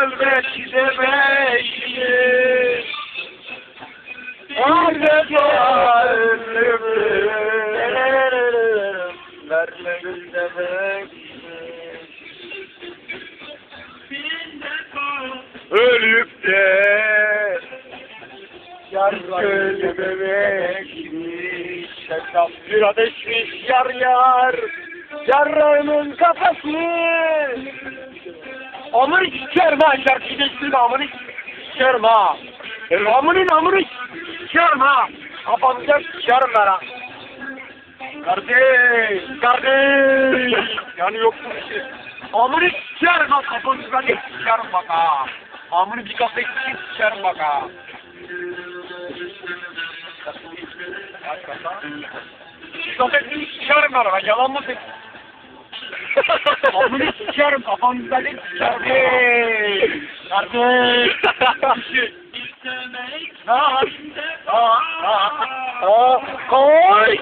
ölmek demektir. Adeta ölümdür. Vermek demektir. Ölüp de yar söylememekmiş. Şefkat bir ateşmiş yar yar. Yarrağımın kafası. Amını sikerim ha şarkıyı değiştirme amını sikerim ha. Amının amını sikerim ha. Kafamda sikerim ben ha. Kardeş, kardeş. Yani yok bu şey. Amını sikerim ha da sikerim bak ha. Amını bir kafa eksik sikerim bak ha. Kaç kasa? Bir kafa eksik sikerim ben ha. Yalan mı? Onu sikerim kafanızda değil. Kardeş. Kardeş. Koy.